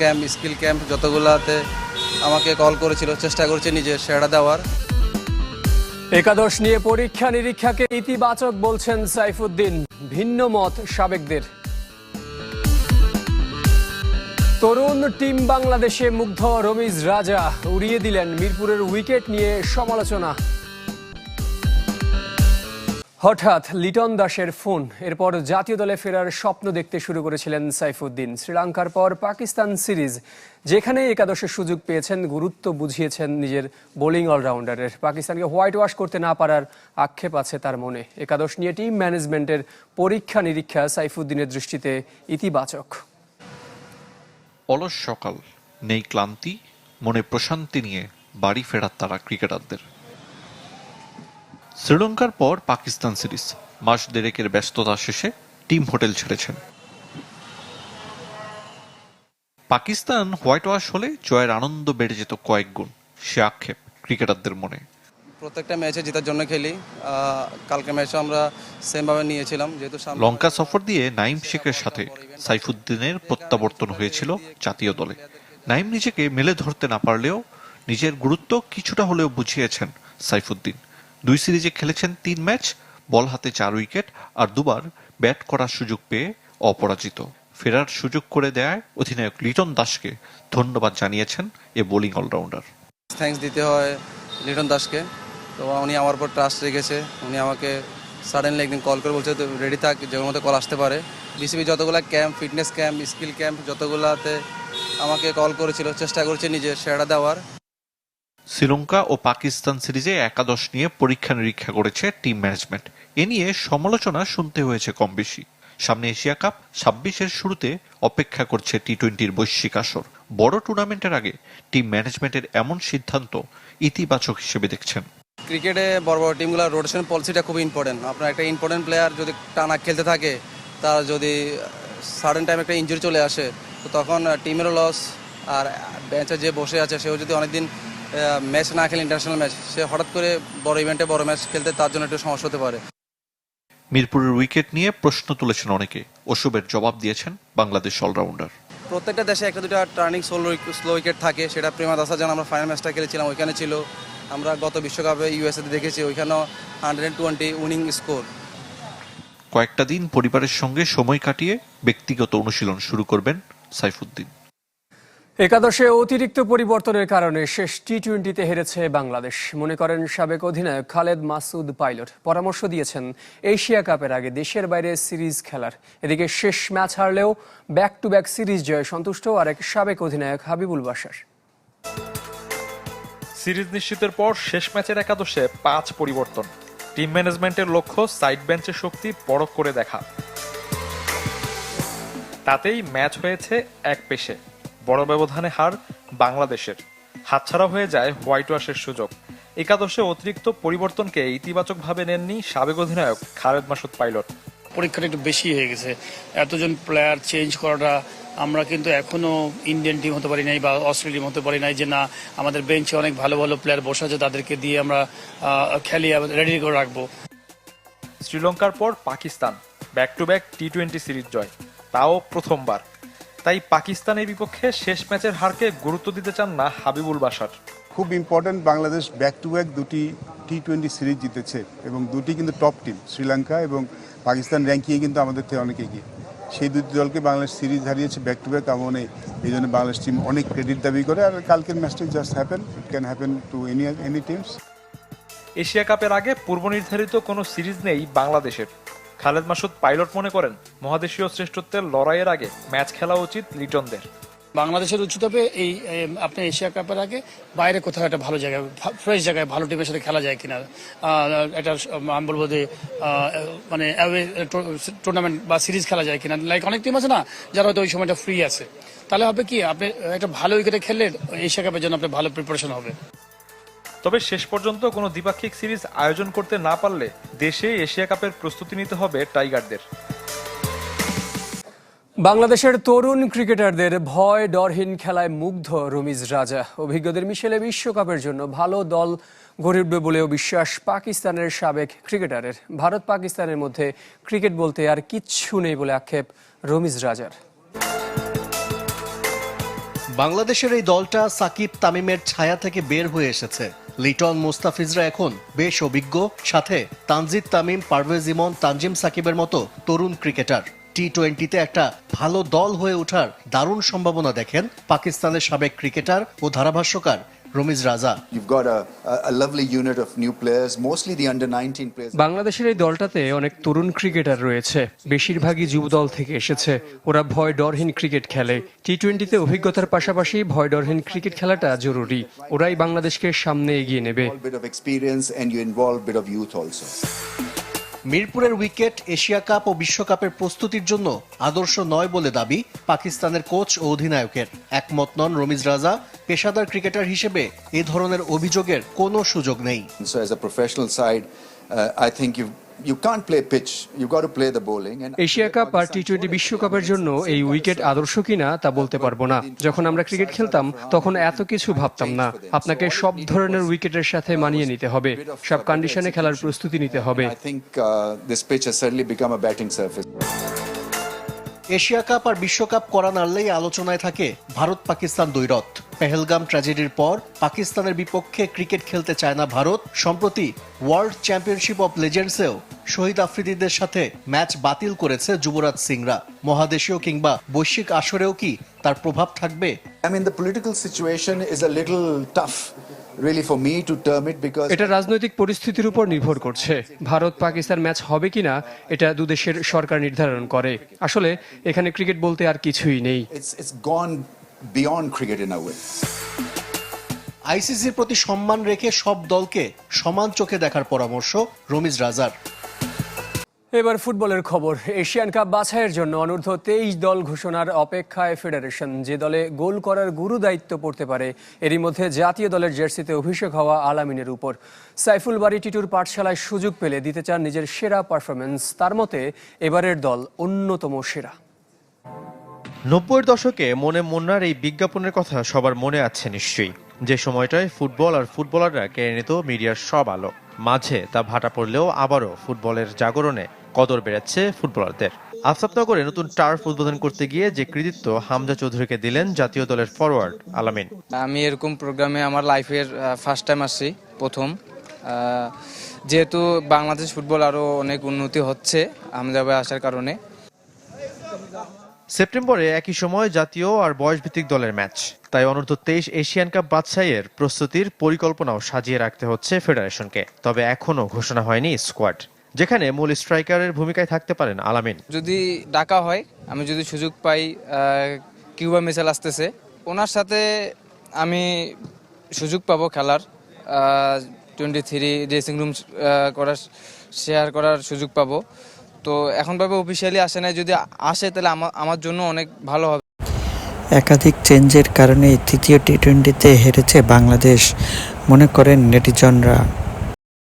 Camp skill camp যতগুলাতে আমাকে call করেছিল, চেষ্টা করেছে নিজে সেরা দেওয়ার। একাদশ নিয়ে পরীক্ষা নিরীক্ষাকে ইতিবাচক বলছেন সাইফুদ্দিন, ভিন্ন মত সাবেকদের। তরুণ টিম বাংলাদেশে মুগ্ধ রমিজ রাজা, উড়িয়ে দিলেন মিরপুরের উইকেট নিয়ে সমালোচনা। হঠাৎ লিটন দাসের ফোন, এরপর জাতীয় দলে ফেরার স্বপ্ন দেখতে শুরু করেছিলেন সাইফুদ্দিন। শ্রীলঙ্কার পর পাকিস্তান সিরিজ, যেখানে একাদশের সুযোগ পেয়েছেন, গুরুত্ব বুঝিয়েছেন নিজের বোলিং অলরাউন্ডারের। পাকিস্তানকে হোয়াইট ওয়াশ করতে না পারার আক্ষেপ আছে তার মনে। একাদশ নিয়ে টিম ম্যানেজমেন্টের পরীক্ষা নিরীক্ষা সাইফুদ্দিনের দৃষ্টিতে ইতিবাচক। অলস সকাল, নেই ক্লান্তি, মনে প্রশান্তি নিয়ে বাড়ি ফেরার তারা ক্রিকেটারদের। শ্রীলঙ্কার পর পাকিস্তান সিরিজ। মাস দেড়েকের ব্যস্ততা শেষে টিম হোটেল ছেড়েছেন। পাকিস্তান হোয়াইট ওয়াশ হলে জয়ের আনন্দ বেড়ে যেত কয়েক গুণ সে আক্ষেপ ক্রিকেটারদের মনে। প্রত্যেকটা ম্যাচে জেতার জন্য খেলি। কালকে ম্যাচে আমরা সেমভাবে নিয়েছিলাম যেহেতু লঙ্কা সফর দিয়ে নাইম শেখের সাথে সাইফুদ্দিনের প্রত্যাবর্তন হয়েছিল জাতীয় দলে। নাইম নিজেকে মেলে ধরতে না পারলেও নিজের গুরুত্ব কিছুটা হলেও বুঝিয়েছেন সাইফুদ্দিন। দুই সিরিজে খেলেছেন তিন ম্যাচ, বল হাতে চার উইকেট আর দুবার ব্যাট করার সুযোগ পেয়ে অপরাজিত। ফেরার সুযোগ করে দেয় অধিনায়ক লিটন দাসকে। ধন্যবাদ জানিয়েছেন এ বোলিং অলরাউন্ডার। থ্যাঙ্কস দিতে হয় লিটন দাসকে। তো উনি আমার উপর ট্রাস্ট রেখেছে। উনি আমাকে সাডেনলি একদিন কল করে বলছে রেডি থাক যে মধ্যে কল আসতে পারে। বিসিবি যতগুলা camp fitness camp skill camp যতগুলাতে আমাকে কল করেছিল, চেষ্টা করেছে নিজে সেরা দেওয়ার। শ্রীলঙ্কা ও পাকিস্তান সিরিজে একাদশ নিয়ে পরীক্ষা নিরীক্ষা করেছে টিম ম্যানেজমেন্ট। এ নিয়ে সমালোচনা শুনতে হয়েছে কম বেশি সামনে এশিয়া কাপ ছাব্বিশের শুরুতে অপেক্ষা করছে টি টোয়েন্টির বৈশ্বিক আসর। বড় টুর্নামেন্টের আগে টিম ম্যানেজমেন্টের এমন সিদ্ধান্ত ইতিবাচক হিসেবে দেখছেন। ক্রিকেটে বড় বড় টিমগুলো রোটেশন পলিসিটা খুব ইম্পর্টেন্ট আপনার একটা ইম্পর্টেন্ট প্লেয়ার যদি টানা খেলতে থাকে, তার যদি সাডেন টাইম একটা ইঞ্জুরি চলে আসে, তো তখন টিমেরও লস আর বেঞ্চে যে বসে আছে, সেও যদি অনেকদিন ম্যাচ না খেলে ইন্টারন্যাশনাল ম্যাচ সে হঠাৎ করে বড় ইভেন্টে বড় ম্যাচ খেলতে তার জন্য একটু সমস্যা হতে পারে। মিরপুরের উইকেট নিয়ে প্রশ্ন তুলেছেন অনেকে। অশুভের জবাব দিয়েছেন বাংলাদেশ অলরাউন্ডার প্রত্যেকটা দেশে একটা দুটা টার্নিং স্লো স্লো উইকেট থাকে। সেটা প্রেমা দাসা যেন আমরা ফাইনাল ম্যাচটা খেলেছিলাম ওইখানে ছিল। আমরা গত বিশ্বকাপে ইউএসএতে দেখেছি ওইখানেও হান্ড্রেড টোয়েন্টি উইনিং স্কোর কয়েকটা দিন পরিবারের সঙ্গে সময় কাটিয়ে ব্যক্তিগত অনুশীলন শুরু করবেন সাইফুদ্দিন। একাদশে অতিরিক্ত পরিবর্তনের কারণে শেষ টি টোয়েন্টিতে হেরেছে বাংলাদেশ। মনে করেন সাবেক অধিনায়ক খালেদ মাসুদ পাইলট। পরামর্শ দিয়েছেন, এশিয়া কাপের আগে দেশের বাইরে সিরিজ খেলার। এদিকে শেষ ম্যাচ হারলেও ব্যাক টু ব্যাক সিরিজ জয়ে সন্তুষ্ট আরেক সাবেক অধিনায়ক হাবিবুল বাশার। সিরিজ নিশ্চিতের পর শেষ ম্যাচের একাদশে পাঁচ পরিবর্তন। টিম ম্যানেজমেন্টের লক্ষ্য সাইড বেঞ্চের শক্তি পরখ করে দেখা। তাতেই ম্যাচ হয়েছে এক পেশে। বড় ব্যবধানে হার বাংলাদেশের। হাতছাড়া হয়ে যায় হোয়াইট ওয়াশের সুযোগ। একাদশে অতিরিক্ত পরিবর্তনকে ইতিবাচকভাবে নেননি সাবেক অধিনায়ক খালেদ মাসুদ পাইলট। পরীক্ষাটা একটু বেশি হয়ে গেছে। এতজন প্লেয়ার চেঞ্জ করাটা আমরা কিন্তু এখনও ইন্ডিয়ান টিম হতে পারি নাই বা অস্ট্রেলিয়ান হতে পারি নাই যে না আমাদের বেঞ্চে অনেক ভালো ভালো প্লেয়ার বসে আছে তাদেরকে দিয়ে আমরা খেলি রেডি করে রাখব। শ্রীলঙ্কার পর Pakistan. Back to back T twenty series জয়। তাও প্রথমবার। তাই পাকিস্তানের বিপক্ষে শেষ ম্যাচের হারকে গুরুত্ব দিতে চান না হাবিবুল বাসার খুব important Bangladesh back to back দুটি টি টোয়েন্টি সিরিজ জিতেছে এবং দুটি কিন্তু টপ টিম শ্রীলঙ্কা এবং পাকিস্তান র্যাঙ্কিংয়ে কিন্তু আমাদের থেকে অনেক এগিয়ে। সেই দুটি দলকে বাংলাদেশ সিরিজ হারিয়েছে ব্যাক টু ব্যাক এমন এই জন্য বাংলাদেশ টিম অনেক ক্রেডিট দাবি করে আর কালকের ম্যাচটি just happen it can happen to any any teams Asia কাপের আগে পূর্ব নির্ধারিত কোনো সিরিজ নেই বাংলাদেশের। খালেদ মাসুদ পাইলট মনে করেন, মহাদেশীয় শ্রেষ্ঠত্বের লড়াইয়ের আগে ম্যাচ খেলা উচিত লিটনদের। বাংলাদেশের উচিত হবে এই আপনি এশিয়া কাপের আগে বাইরে কোথাও একটা ভালো জায়গায় ফ্রেশ জায়গায়, ভালো টিমের সাথে খেলা যায় কিনা একটা আমি বলব যে মানে টুর্নামেন্ট বা সিরিজ খেলা যায় কিনা। লাইক অনেক টিম আছে না, যারা হয়তো ওই সময়টা ফ্রি আছে। তাহলে হবে কি, আপনি একটা ভালো উইকেটে খেললে এশিয়া কাপের জন্য আপনার ভালো প্রিপারেশন হবে। তবে শেষ পর্যন্ত কোনো দ্বিপাক্ষিক সিরিজ আয়োজন করতে না পারলে দেশে এশিয়া কাপের প্রস্তুতি নিতে হবে টাইগারদের। বাংলাদেশের তরুণ ক্রিকেটারদের ভয় ডরহীন খেলায় মুগ্ধ রমিজ রাজা। অভিজ্ঞদের মিশেলে বিশ্বকাপের জন্য ভালো দল গড়ে উঠবে বলেও বিশ্বাস পাকিস্তানের সাবেক ক্রিকেটারের। ভারত পাকিস্তানের মধ্যে ক্রিকেট বলতে আর কিচ্ছু নেই বলে আক্ষেপ রমিজ রাজার। বাংলাদেশের এই দলটা সাকিব তামিমের ছায়া থেকে বের হয়ে এসেছে। লিটন মুস্তাফিজরা এখন বেশ অভিজ্ঞ, সাথে তানজিদ তামিম, পারভেজ ইমন, তানজিম সাকিবের মতো তরুণ ক্রিকেটার। টি টোয়েন্টিতে একটা ভালো দল হয়ে ওঠার দারুণ সম্ভাবনা দেখেন পাকিস্তানের সাবেক ক্রিকেটার ও ধারাভাষ্যকার রমিজ রাজা। You've got a, a, a lovely unit of new players, mostly the under 19 players. বাংলাদেশের এই দলটাতে অনেক তরুণ ক্রিকেটার রয়েছে। বেশিরভাগই যুব দল থেকে এসেছে। ওরা ভয় ডরহীন ক্রিকেট খেলে। টি টোয়েন্টিতে অভিজ্ঞতার পাশাপাশি ভয় ডরহীন ক্রিকেট খেলাটা জরুরি। ওরাই বাংলাদেশকে সামনে এগিয়ে নেবে। মিরপুরের উইকেট, এশিয়া কাপ ও বিশ্বকাপের প্রস্তুতির জন্য আদর্শ নয় বলে দাবি পাকিস্তানের কোচ ও অধিনায়কের। একমত নন রমিজ রাজা, পেশাদার ক্রিকেটার হিসেবে এ ধরনের অভিযোগের কোনো সুযোগ নেই। So as a professional side, I think you you can't play pitch. You've got to play the bowling. And Asia cup R T twenty বিশ্বকাপের জন্য এই উইকেট আদর্শ কিনা তা বলতে পারব না। যখন আমরা ক্রিকেট খেলতাম তখন এত কিছু ভাবতাম না। আপনাকে সব ধরনের উইকেটের সাথে মানিয়ে নিতে হবে। সব কন্ডিশনে খেলার প্রস্তুতি নিতে হবে। I think uh, this pitch has certainly become a batting Asia cup আর বিশ্বকাপ করা নাড়লেই আলোচনায় থাকে ভারত পাকিস্তান দ্বৈরথ পেহেলগাম ট্র্যাজেডির পর পাকিস্তানের বিপক্ষে ক্রিকেট খেলতে চায় না ভারত সম্প্রতি ওয়ার্ল্ড চ্যাম্পিয়নশিপ অব লেজেন্ডসেও শহীদ আফ্রিদিদের সাথে ম্যাচ বাতিল করেছে যুবরাজ সিংরা। মহাদেশীয় কিংবা বৈশ্বিক আসরেও কি তার প্রভাব থাকবে? I mean, the political situation is a little tough, really, for me to term it because এটা রাজনৈতিক পরিস্থিতির উপর নির্ভর করছে। ভারত পাকিস্তান ম্যাচ হবে কিনা এটা দুদেশের সরকার নির্ধারণ করে। আসলে এখানে ক্রিকেট বলতে আর কিছুই নেই। It's it's gone beyond cricket in a way. আইসিসির প্রতি সম্মান রেখে সব দলকে সমান চোখে দেখার পরামর্শ রমিজ রাজার। এবার ফুটবলের খবর। এশিয়ান কাপ বাছাইয়ের জন্য অনূর্ধ্ব তেইশ দল ঘোষণার অপেক্ষায় ফেডারেশন। যে দলে গোল করার গুরু দায়িত্ব পড়তে পারে এরই মধ্যে জাতীয় দলের জার্সিতে অভিষেক হওয়া আলামিনের উপর। সাইফুল বাড়ি টিটুর পাঠশালায় সুযোগ পেলে দিতে চান নিজের সেরা পারফরমেন্স তার মতে এবারের দল অন্যতম সেরা। নব্বইয়ের দশকে মনে মন্নার এই বিজ্ঞাপনের কথা সবার মনে আছে নিশ্চয়ই। যে সময়টায় ফুটবল আর ফুটবলাররা কেড়ে নিত মিডিয়ার সব আলো। মাঝে তা ভাটা পড়লেও আবারও ফুটবলের জাগরণে কদর বেড়েছে ফুটবলারদের। আফতাবনগরে নতুন টার্ফ উদ্বোধন করতে গিয়ে যে কৃতিত্ব হামজা চৌধুরীকে দিলেন জাতীয় দলের ফরওয়ার্ড আলামিন। আমি এরকম প্রোগ্রামে আমার লাইফের ফার্স্ট টাইম আসছি, প্রথম। যেহেতু বাংলাদেশ ফুটবল আরও অনেক উন্নতি হচ্ছে আমজাবে আসার কারণে। সেপ্টেম্বরে একই সময় জাতীয় আর বয়সভিত্তিক দলের ম্যাচ। তাই অনূর্ধ্ব তেইশ এশিয়ান কাপ বাদশাইয়ের প্রস্তুতির পরিকল্পনাও সাজিয়ে রাখতে হচ্ছে ফেডারেশনকে। তবে এখনও ঘোষণা হয়নি স্কোয়াড, যেখানে মূল স্ট্রাইকারের ভূমিকায় থাকতে পারেন আলামিন। যদি ডাকা হয়, আমি যদি সুযোগ পাই কিউবা মিসাল আসতেছে, ওনার সাথে আমি সুযোগ পাবো খেলার। টোয়েন্টি থ্রি ড্রেসিং রুম করার, শেয়ার করার সুযোগ পাবো। তো এখনভাবে অফিসিয়ালি আসে নাই। যদি আসে, তাহলে আমার আমার জন্য অনেক ভালো হবে। একাধিক চেঞ্জের কারণে তৃতীয় টি টোয়েন্টিতে হেরেছে বাংলাদেশ। মনে করেন নেটিজনরা।